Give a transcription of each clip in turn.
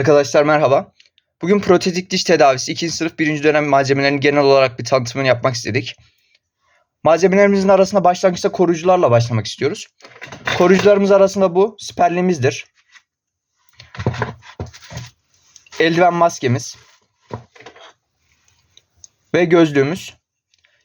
Arkadaşlar merhaba. Bugün protetik diş tedavisi 2. sınıf 1. dönem malzemelerinin genel olarak bir tanıtımını yapmak istedik. Malzemelerimizin arasında başlangıçta koruyucularla başlamak istiyoruz. Koruyucularımız arasında bu siperliğimizdir. Eldiven maskemiz. Ve gözlüğümüz.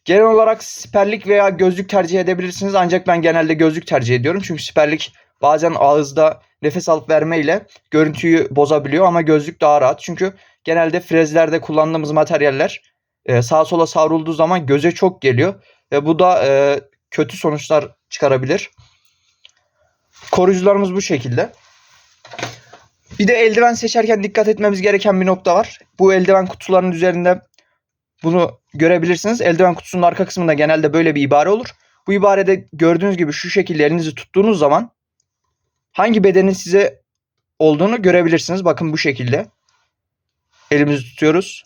Genel olarak siperlik veya gözlük tercih edebilirsiniz ancak ben genelde gözlük tercih ediyorum. Çünkü siperlik bazen ağızda nefes alıp verme ile görüntüyü bozabiliyor ama gözlük daha rahat. Çünkü genelde frezlerde kullandığımız materyaller e, sağa sola savrulduğu zaman göze çok geliyor ve bu da e, kötü sonuçlar çıkarabilir. Koruyucularımız bu şekilde. Bir de eldiven seçerken dikkat etmemiz gereken bir nokta var. Bu eldiven kutularının üzerinde bunu görebilirsiniz. Eldiven kutusunun arka kısmında genelde böyle bir ibare olur. Bu ibarede gördüğünüz gibi şu şekilde elinizi tuttuğunuz zaman hangi bedenin size olduğunu görebilirsiniz. Bakın bu şekilde. Elimizi tutuyoruz.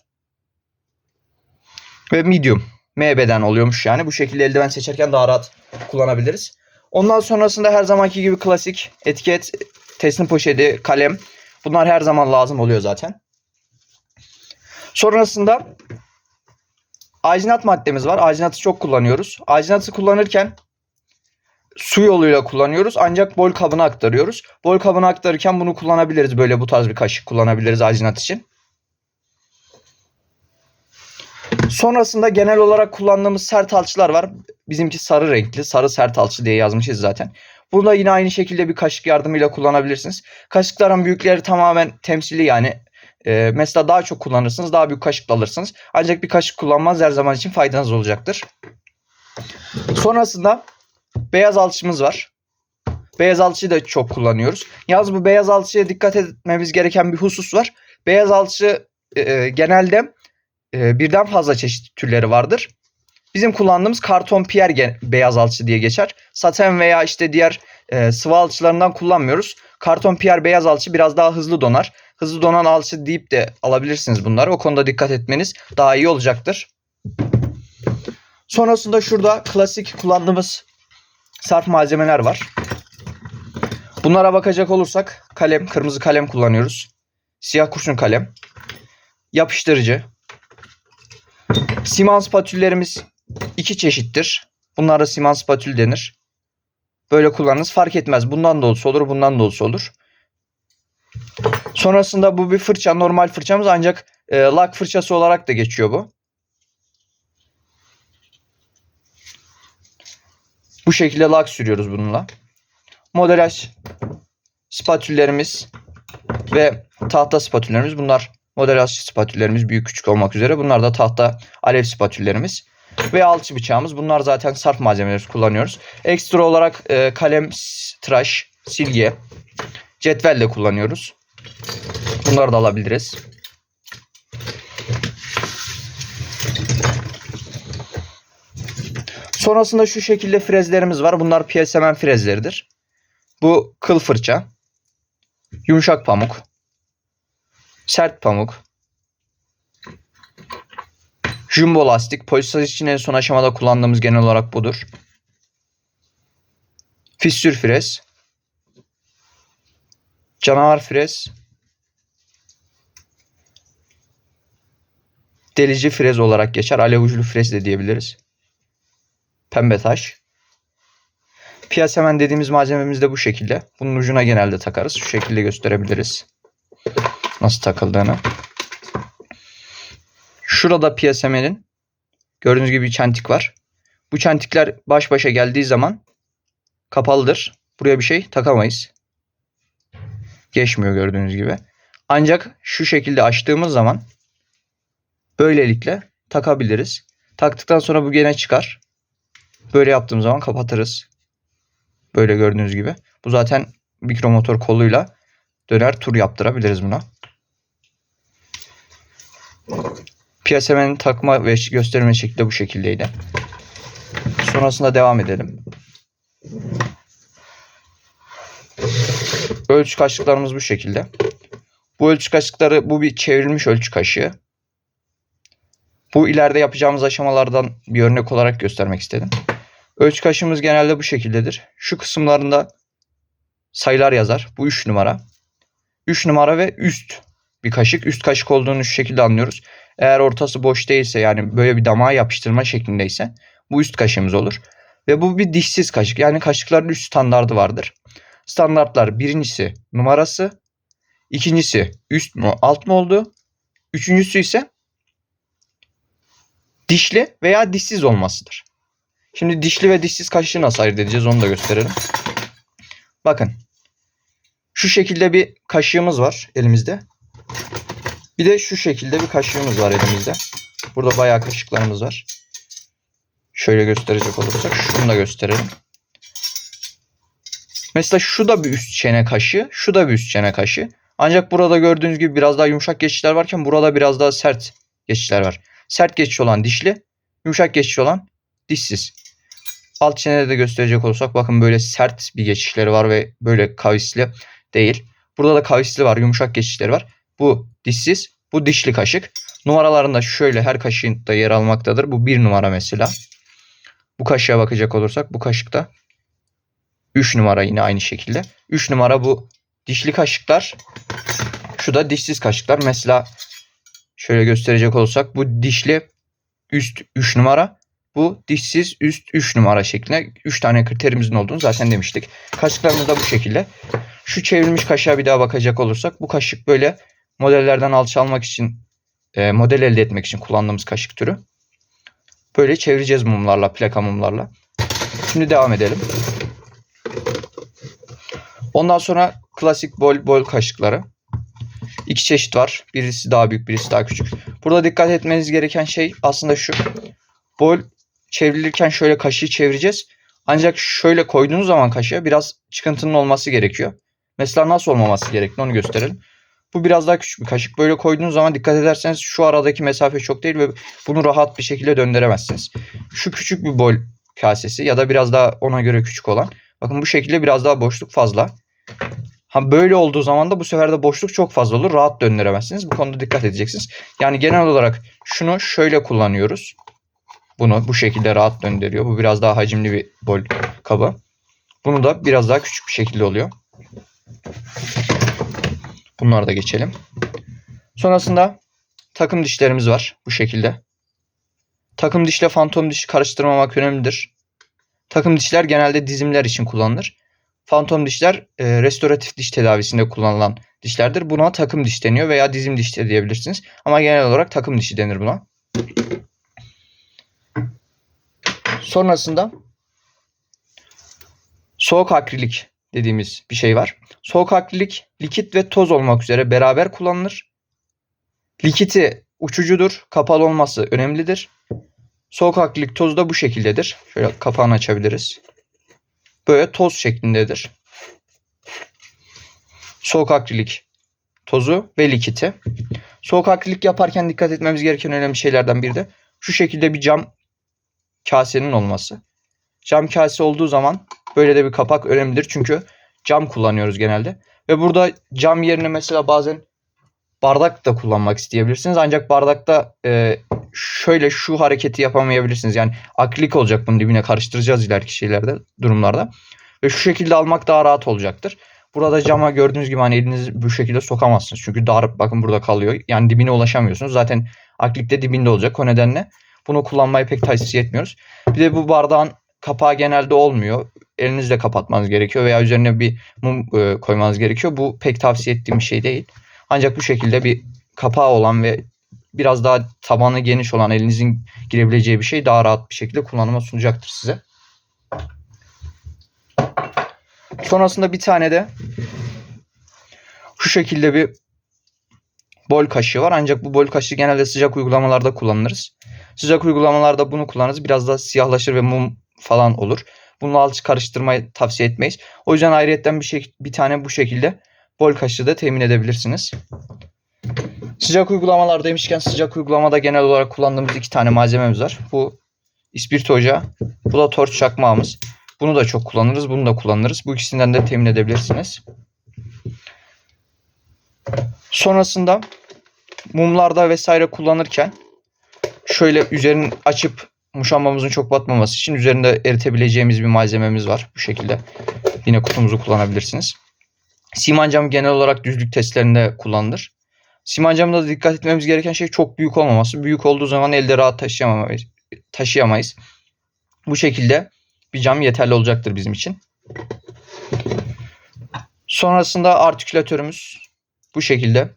Ve medium. M beden oluyormuş yani. Bu şekilde eldiven seçerken daha rahat kullanabiliriz. Ondan sonrasında her zamanki gibi klasik etiket, teslim poşeti, kalem. Bunlar her zaman lazım oluyor zaten. Sonrasında ajinat maddemiz var. Ajinatı çok kullanıyoruz. Ajinatı kullanırken su yoluyla kullanıyoruz ancak bol kabına aktarıyoruz. Bol kabına aktarırken bunu kullanabiliriz. Böyle bu tarz bir kaşık kullanabiliriz ajinat için. Sonrasında genel olarak kullandığımız sert alçılar var. Bizimki sarı renkli. Sarı sert alçı diye yazmışız zaten. Bunu da yine aynı şekilde bir kaşık yardımıyla kullanabilirsiniz. Kaşıkların büyükleri tamamen temsili yani. Ee, mesela daha çok kullanırsınız. Daha büyük kaşıkla alırsınız. Ancak bir kaşık kullanmaz her zaman için faydanız olacaktır. Sonrasında beyaz alçımız var. Beyaz alçıyı da çok kullanıyoruz. Yalnız bu beyaz alçıya dikkat etmemiz gereken bir husus var. Beyaz alçı e, genelde e, birden fazla çeşit türleri vardır. Bizim kullandığımız karton piyer beyaz alçı diye geçer. Saten veya işte diğer e, sıvı alçılarından kullanmıyoruz. Karton piyer beyaz alçı biraz daha hızlı donar. Hızlı donan alçı deyip de alabilirsiniz bunları. O konuda dikkat etmeniz daha iyi olacaktır. Sonrasında şurada klasik kullandığımız sarf malzemeler var. Bunlara bakacak olursak kalem, kırmızı kalem kullanıyoruz. Siyah kurşun kalem. Yapıştırıcı. Siman spatüllerimiz iki çeşittir. Bunlara siman spatül denir. Böyle kullanınız fark etmez. Bundan da olsa olur, bundan da olsa olur. Sonrasında bu bir fırça, normal fırçamız ancak e, lak fırçası olarak da geçiyor bu. Bu şekilde lak sürüyoruz bununla. Modelaj spatüllerimiz ve tahta spatüllerimiz. Bunlar modelaj spatüllerimiz büyük küçük olmak üzere. Bunlar da tahta alev spatüllerimiz. Ve alçı bıçağımız. Bunlar zaten sarf malzemeleri kullanıyoruz. Ekstra olarak e, kalem, tıraş, silgi, cetvel de kullanıyoruz. Bunları da alabiliriz. Sonrasında şu şekilde frezlerimiz var. Bunlar PSMN frezleridir. Bu kıl fırça, yumuşak pamuk, sert pamuk, jumbo lastik. Polisaj için en son aşamada kullandığımız genel olarak budur. Fissür frez, canavar frez, delici frez olarak geçer. Alev uçlu frez de diyebiliriz. Pembe taş. Piyasemen dediğimiz malzememiz de bu şekilde. Bunun ucuna genelde takarız. Şu şekilde gösterebiliriz. Nasıl takıldığını. Şurada piyasemenin gördüğünüz gibi bir çentik var. Bu çentikler baş başa geldiği zaman kapalıdır. Buraya bir şey takamayız. Geçmiyor gördüğünüz gibi. Ancak şu şekilde açtığımız zaman böylelikle takabiliriz. Taktıktan sonra bu gene çıkar. Böyle yaptığım zaman kapatırız. Böyle gördüğünüz gibi. Bu zaten mikromotor koluyla döner tur yaptırabiliriz buna. Piyasemenin takma ve gösterme şekli de bu şekildeydi. Sonrasında devam edelim. Ölçü kaşıklarımız bu şekilde. Bu ölçü kaşıkları bu bir çevrilmiş ölçü kaşığı. Bu ileride yapacağımız aşamalardan bir örnek olarak göstermek istedim. Ölçü kaşığımız genelde bu şekildedir. Şu kısımlarında sayılar yazar. Bu 3 numara. 3 numara ve üst bir kaşık. Üst kaşık olduğunu şu şekilde anlıyoruz. Eğer ortası boş değilse yani böyle bir damağa yapıştırma şeklindeyse bu üst kaşığımız olur. Ve bu bir dişsiz kaşık. Yani kaşıkların üst standardı vardır. Standartlar birincisi numarası, ikincisi üst mü alt mı oldu, üçüncüsü ise dişli veya dişsiz olmasıdır. Şimdi dişli ve dişsiz kaşığı nasıl ayırt edeceğiz onu da gösterelim. Bakın. Şu şekilde bir kaşığımız var elimizde. Bir de şu şekilde bir kaşığımız var elimizde. Burada bayağı kaşıklarımız var. Şöyle gösterecek olursak şunu da gösterelim. Mesela şu da bir üst çene kaşı, şu da bir üst çene kaşı. Ancak burada gördüğünüz gibi biraz daha yumuşak geçişler varken burada biraz daha sert geçişler var. Sert geçiş olan dişli, yumuşak geçiş olan dişsiz. Alt çenede de gösterecek olursak bakın böyle sert bir geçişleri var ve böyle kavisli değil. Burada da kavisli var, yumuşak geçişleri var. Bu dişsiz, bu dişli kaşık. Numaralarında şöyle her kaşığında yer almaktadır. Bu bir numara mesela. Bu kaşığa bakacak olursak bu kaşıkta 3 numara yine aynı şekilde. 3 numara bu dişli kaşıklar. Şu da dişsiz kaşıklar. Mesela şöyle gösterecek olursak bu dişli üst 3 numara. Bu dişsiz üst 3 numara şeklinde 3 tane kriterimizin olduğunu zaten demiştik. Kaşıklarımız da bu şekilde. Şu çevrilmiş kaşığa bir daha bakacak olursak bu kaşık böyle modellerden alçalmak için e, model elde etmek için kullandığımız kaşık türü. Böyle çevireceğiz mumlarla, plaka mumlarla. Şimdi devam edelim. Ondan sonra klasik bol bol kaşıkları. İki çeşit var. Birisi daha büyük, birisi daha küçük. Burada dikkat etmeniz gereken şey aslında şu. Bol çevrilirken şöyle kaşığı çevireceğiz. Ancak şöyle koyduğunuz zaman kaşığa biraz çıkıntının olması gerekiyor. Mesela nasıl olmaması gerektiğini onu gösterelim. Bu biraz daha küçük bir kaşık. Böyle koyduğunuz zaman dikkat ederseniz şu aradaki mesafe çok değil ve bunu rahat bir şekilde döndüremezsiniz. Şu küçük bir bol kasesi ya da biraz daha ona göre küçük olan. Bakın bu şekilde biraz daha boşluk fazla. Ha böyle olduğu zaman da bu sefer de boşluk çok fazla olur. Rahat döndüremezsiniz. Bu konuda dikkat edeceksiniz. Yani genel olarak şunu şöyle kullanıyoruz. Bunu bu şekilde rahat döndürüyor. Bu biraz daha hacimli bir bol kabı. Bunu da biraz daha küçük bir şekilde oluyor. Bunları da geçelim. Sonrasında takım dişlerimiz var bu şekilde. Takım dişle fantom dişi karıştırmamak önemlidir. Takım dişler genelde dizimler için kullanılır. Fantom dişler e, restoratif diş tedavisinde kullanılan dişlerdir. Buna takım diş deniyor veya dizim diş de diyebilirsiniz. Ama genel olarak takım dişi denir buna. Sonrasında soğuk akrilik dediğimiz bir şey var. Soğuk akrilik likit ve toz olmak üzere beraber kullanılır. Likiti uçucudur. Kapalı olması önemlidir. Soğuk akrilik tozu da bu şekildedir. Şöyle kapağını açabiliriz. Böyle toz şeklindedir. Soğuk akrilik tozu ve likiti. Soğuk akrilik yaparken dikkat etmemiz gereken önemli şeylerden biri de şu şekilde bir cam kasenin olması. Cam kase olduğu zaman böyle de bir kapak önemlidir. Çünkü cam kullanıyoruz genelde. Ve burada cam yerine mesela bazen bardak da kullanmak isteyebilirsiniz. Ancak bardakta e, şöyle şu hareketi yapamayabilirsiniz. Yani akrilik olacak bunun dibine karıştıracağız ileriki şeylerde, durumlarda. Ve şu şekilde almak daha rahat olacaktır. Burada cama gördüğünüz gibi hani elinizi bu şekilde sokamazsınız. Çünkü dar bakın burada kalıyor. Yani dibine ulaşamıyorsunuz. Zaten akrilik de dibinde olacak. O nedenle bunu kullanmayı pek tavsiye etmiyoruz. Bir de bu bardağın kapağı genelde olmuyor. Elinizle kapatmanız gerekiyor veya üzerine bir mum e, koymanız gerekiyor. Bu pek tavsiye ettiğim bir şey değil. Ancak bu şekilde bir kapağı olan ve biraz daha tabanı geniş olan elinizin girebileceği bir şey daha rahat bir şekilde kullanıma sunacaktır size. Sonrasında bir tane de şu şekilde bir bol kaşığı var. Ancak bu bol kaşığı genelde sıcak uygulamalarda kullanırız. Sıcak uygulamalarda bunu kullanırız. Biraz daha siyahlaşır ve mum falan olur. Bunu alçı karıştırmayı tavsiye etmeyiz. O yüzden ayrıyetten bir şey bir tane bu şekilde bol kaşığı da temin edebilirsiniz. Sıcak uygulamalar demişken sıcak uygulamada genel olarak kullandığımız iki tane malzememiz var. Bu ispirto ocağı. Bu da torç çakmağımız. Bunu da çok kullanırız. Bunu da kullanırız. Bu ikisinden de temin edebilirsiniz. Sonrasında mumlarda vesaire kullanırken şöyle üzerini açıp muşambamızın çok batmaması için üzerinde eritebileceğimiz bir malzememiz var. Bu şekilde yine kutumuzu kullanabilirsiniz. Siman cam genel olarak düzlük testlerinde kullanılır. Siman camında da dikkat etmemiz gereken şey çok büyük olmaması. Büyük olduğu zaman elde rahat taşıyamamayız. taşıyamayız. Bu şekilde bir cam yeterli olacaktır bizim için. Sonrasında artikülatörümüz bu şekilde.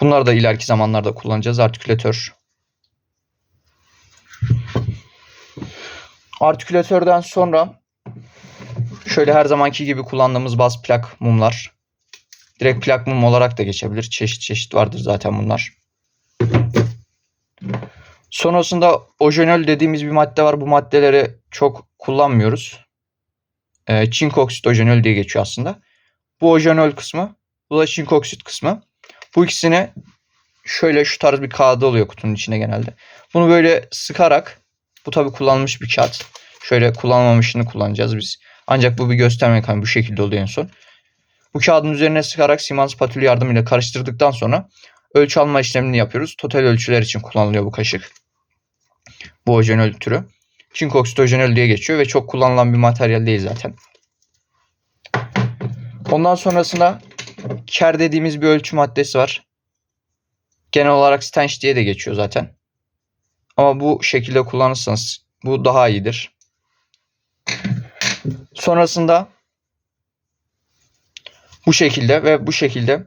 Bunları da ileriki zamanlarda kullanacağız. Artikülatör. Artikülatörden sonra şöyle her zamanki gibi kullandığımız baz plak mumlar. Direkt plak mum olarak da geçebilir. Çeşit çeşit vardır zaten bunlar. Sonrasında ojenol dediğimiz bir madde var. Bu maddeleri çok kullanmıyoruz. Ee, çink oksit ojenol diye geçiyor aslında. Bu ojenol kısmı, bu da çink oksit kısmı. Bu ikisini şöyle şu tarz bir kağıdı oluyor kutunun içinde genelde. Bunu böyle sıkarak bu tabi kullanılmış bir kağıt. Şöyle kullanmamışını kullanacağız biz. Ancak bu bir gösterme hani bu şekilde oluyor en son. Bu kağıdın üzerine sıkarak Siemens spatül yardımıyla karıştırdıktan sonra ölçü alma işlemini yapıyoruz. Total ölçüler için kullanılıyor bu kaşık. Bu ojenol türü. Çink oksit ojenol diye geçiyor ve çok kullanılan bir materyal değil zaten. Ondan sonrasında ker dediğimiz bir ölçü maddesi var. Genel olarak stench diye de geçiyor zaten. Ama bu şekilde kullanırsanız bu daha iyidir. Sonrasında bu şekilde ve bu şekilde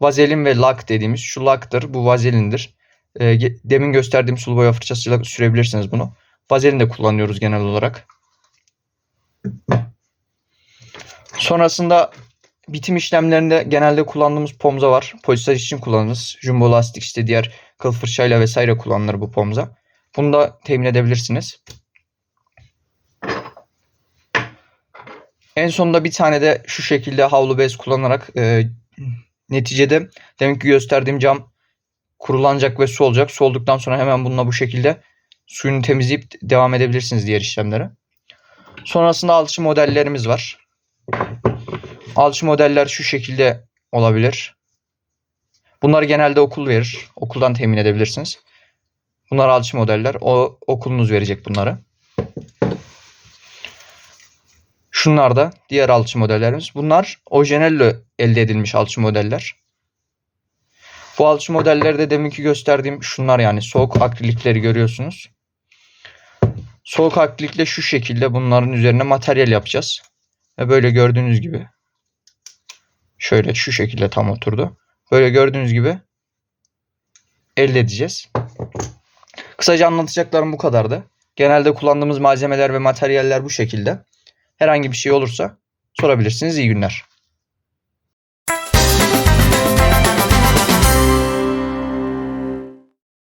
vazelin ve lak dediğimiz şu laktır. Bu vazelindir. E, ge- demin gösterdiğim sulu boya fırçasıyla sürebilirsiniz bunu. Vazelin de kullanıyoruz genel olarak. Sonrasında bitim işlemlerinde genelde kullandığımız pomza var. Polisaj için kullanırız. Jumbo lastik işte diğer kıl fırçayla vesaire kullanılır bu pomza. Bunu da temin edebilirsiniz. En sonunda bir tane de şu şekilde havlu bez kullanarak e, neticede demek ki gösterdiğim cam kurulanacak ve su olacak. Su olduktan sonra hemen bununla bu şekilde suyunu temizleyip devam edebilirsiniz diğer işlemlere. Sonrasında alçı modellerimiz var. Alçı modeller şu şekilde olabilir. Bunları genelde okul verir. Okuldan temin edebilirsiniz. Bunlar alçı modeller. O okulunuz verecek bunları. Şunlar da diğer alçı modellerimiz. Bunlar ojenelle elde edilmiş alçı modeller. Bu alçı modellerde deminki gösterdiğim şunlar yani soğuk akrilikleri görüyorsunuz. Soğuk akrilikle şu şekilde bunların üzerine materyal yapacağız. Ve böyle gördüğünüz gibi şöyle şu şekilde tam oturdu. Böyle gördüğünüz gibi elde edeceğiz. Kısaca anlatacaklarım bu kadardı. Genelde kullandığımız malzemeler ve materyaller bu şekilde. Herhangi bir şey olursa sorabilirsiniz. İyi günler.